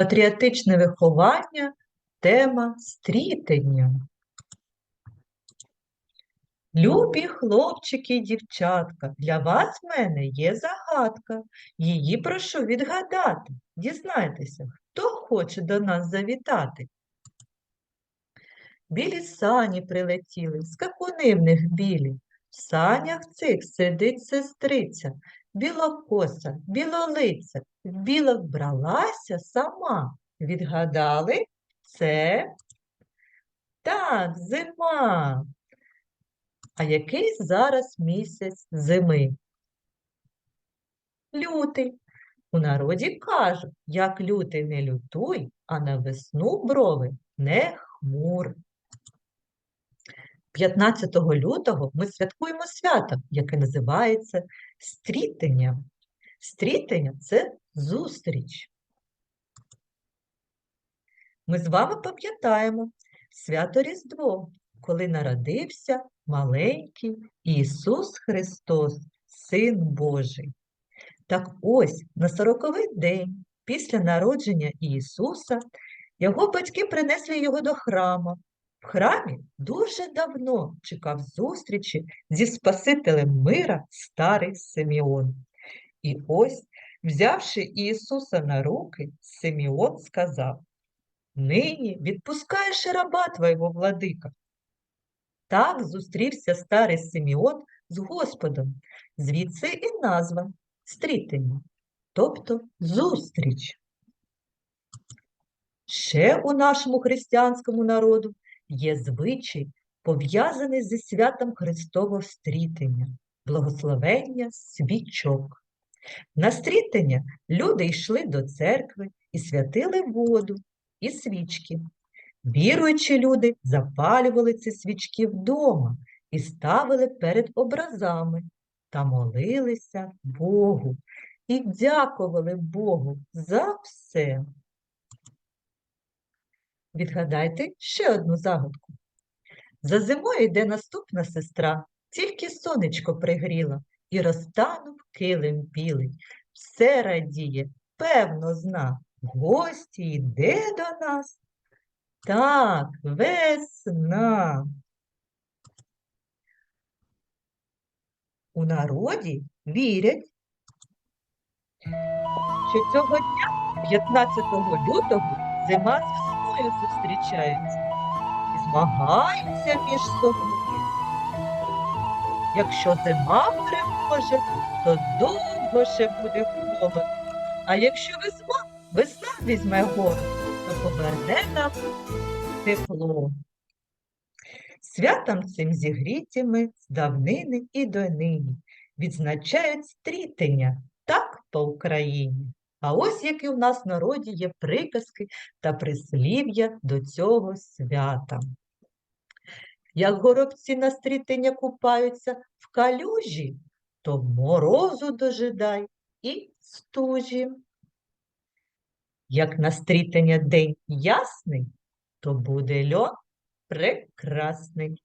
Патріотичне виховання, тема стрітення. Любі хлопчики і дівчатка, для вас в мене є загадка. Її прошу відгадати. Дізнайтеся, хто хоче до нас завітати. Білі сані прилетіли, скакуни в них білі. В санях цих сидить сестриця, білокоса, білолиця, в білок бралася сама. Відгадали? Це так, зима. А який зараз місяць зими? Лютий. У народі кажуть, як лютий не лютуй, а на весну брови не хмур. 15 лютого ми святкуємо свято, яке називається стрітення. Стрітення – це зустріч. Ми з вами пам'ятаємо свято Різдво, коли народився маленький Ісус Христос, Син Божий. Так ось на сороковий день після народження Ісуса його батьки принесли його до храму. В храмі дуже давно чекав зустрічі зі Спасителем мира старий Симеон. І ось, взявши Ісуса на руки, Симеон сказав, Нині відпускаєш раба твого владика. Так зустрівся старий Симеон з Господом, звідси і назва стрітення, тобто зустріч. Ще у нашому християнському народу є звичай, пов'язаний зі святом Христового стрітення, благословення свічок. На стрітення люди йшли до церкви і святили воду і свічки. Віруючі люди запалювали ці свічки вдома і ставили перед образами та молилися Богу і дякували Богу за все. Відгадайте ще одну загадку. За зимою йде наступна сестра, тільки сонечко пригріла, і розтанув килим білий. Все радіє, певно, зна, гості йде до нас. Так, весна. У народі вірять, що цього дня, 15 лютого, зима з весною зустрічаються і змагаються між собою. Якщо зима переможе, то довго ще буде холод. А якщо весна, весна візьме гору, то поверне нам тепло. Святом цим зігрітіми з давнини і донині відзначають стрітення так по Україні. А ось які в нас в народі є приказки та прислів'я до цього свята. Як горобці на стрітення купаються в калюжі, то морозу дожидай і стужі. Як на стрітення день ясний, то буде льон прекрасний.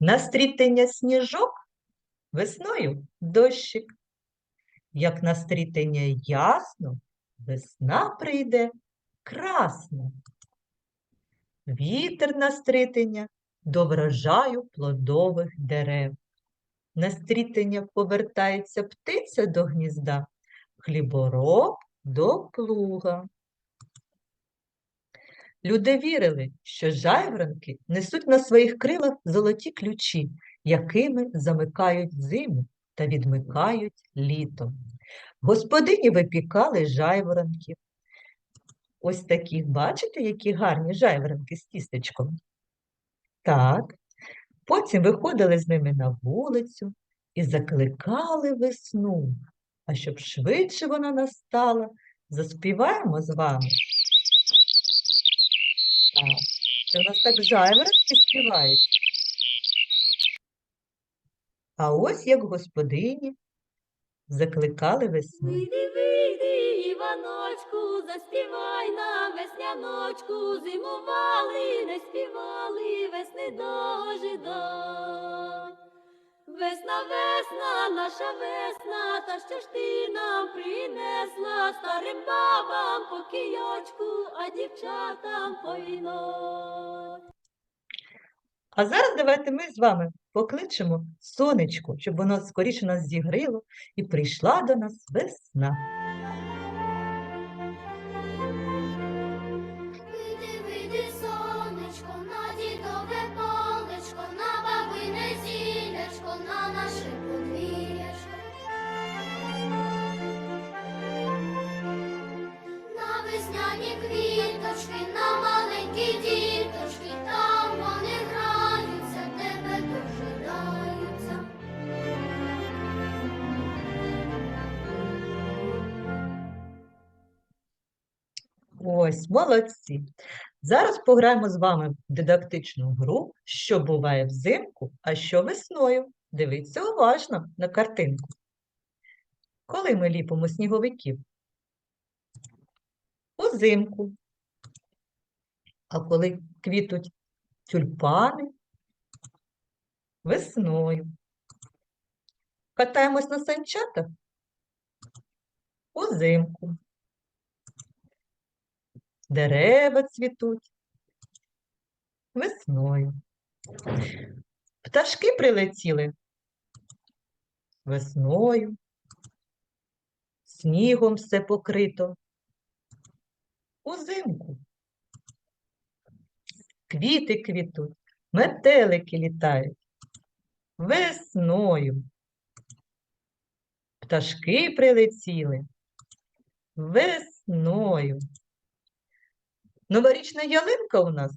На стрітення сніжок весною дощик. Як на ясно, весна прийде красно. Вітер на до врожаю плодових дерев. На стрітення повертається птиця до гнізда, хлібороб до плуга. Люди вірили, що жайворонки несуть на своїх крилах золоті ключі, якими замикають зиму та відмикають літо. Господині випікали жайворонків. Ось таких, бачите, які гарні жайворонки з тістечком? Так. Потім виходили з ними на вулицю і закликали весну. А щоб швидше вона настала, заспіваємо з вами. Так, це у нас так жайворонки співають. А ось як господині закликали весну. Вийди, вийди, Іваночку, заспівай нам весняночку, зимували, не співали, весни дожидать. Весна, весна, наша весна, та що ж ти нам принесла старим бабам по кійочку, а дівчатам по віно. А зараз давайте ми з вами покличемо сонечко, щоб воно скоріше нас зігріло і прийшла до нас весна. Вийди, вийди, сонечко, на дідове полечко, на бабине зілячко, на наше подвір'ячко. На весняні квіточки, Ось, молодці. Зараз пограємо з вами в дидактичну гру, що буває взимку, а що весною. Дивіться уважно на картинку. Коли ми ліпимо сніговиків? Узимку. А коли квітуть тюльпани? Весною. Катаємось на санчатах? Узимку. Дерева цвітуть весною. Пташки прилетіли весною. Снігом все покрито. Узимку. Квіти квітуть, метелики літають. Весною. Пташки прилетіли. Весною. Новорічна ялинка у нас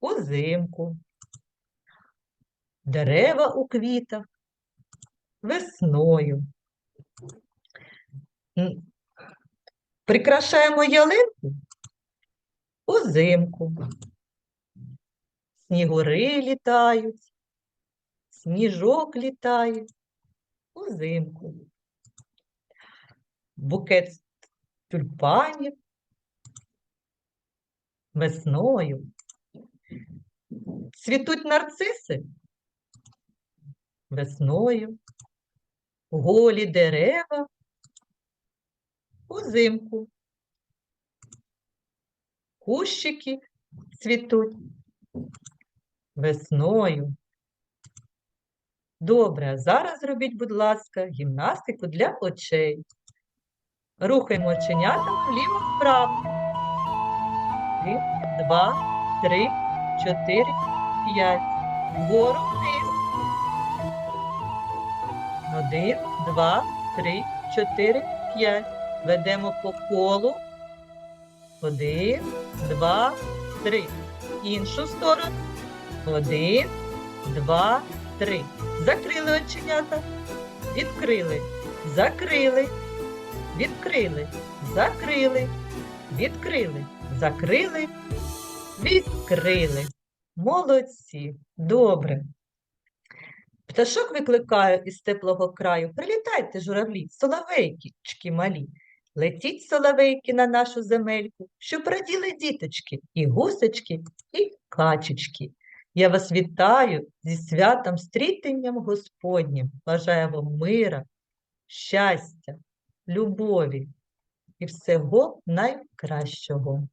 узимку. Дерева у квітах весною. Прикрашаємо ялинку узимку. Снігури літають, сніжок літає узимку. Букет тюльпанів весною. Цвітуть нарциси весною, голі дерева узимку. Кущики цвітуть весною. Добре, зараз зробіть, будь ласка, гімнастику для очей. Рухаємо оченятами вліво-вправо. Один, два, три, чотири, п'ять. Вгору вниз. Один, два, три, чотири, п'ять. Ведемо по колу. Один, два, три. Іншу сторону. Один, два, три. Закрили оченята. Відкрили. Закрили. Відкрили. Закрили. Відкрили. Закрили. Відкрили. Молодці. Добре. Пташок викликаю із теплого краю. Прилітайте, журавлі, соловейкічки малі. Летіть, соловейки, на нашу земельку, щоб раділи діточки, і гусечки, і качечки. Я вас вітаю зі святом стрітенням Господнім. Бажаю вам мира, щастя, любові і всього найкращого.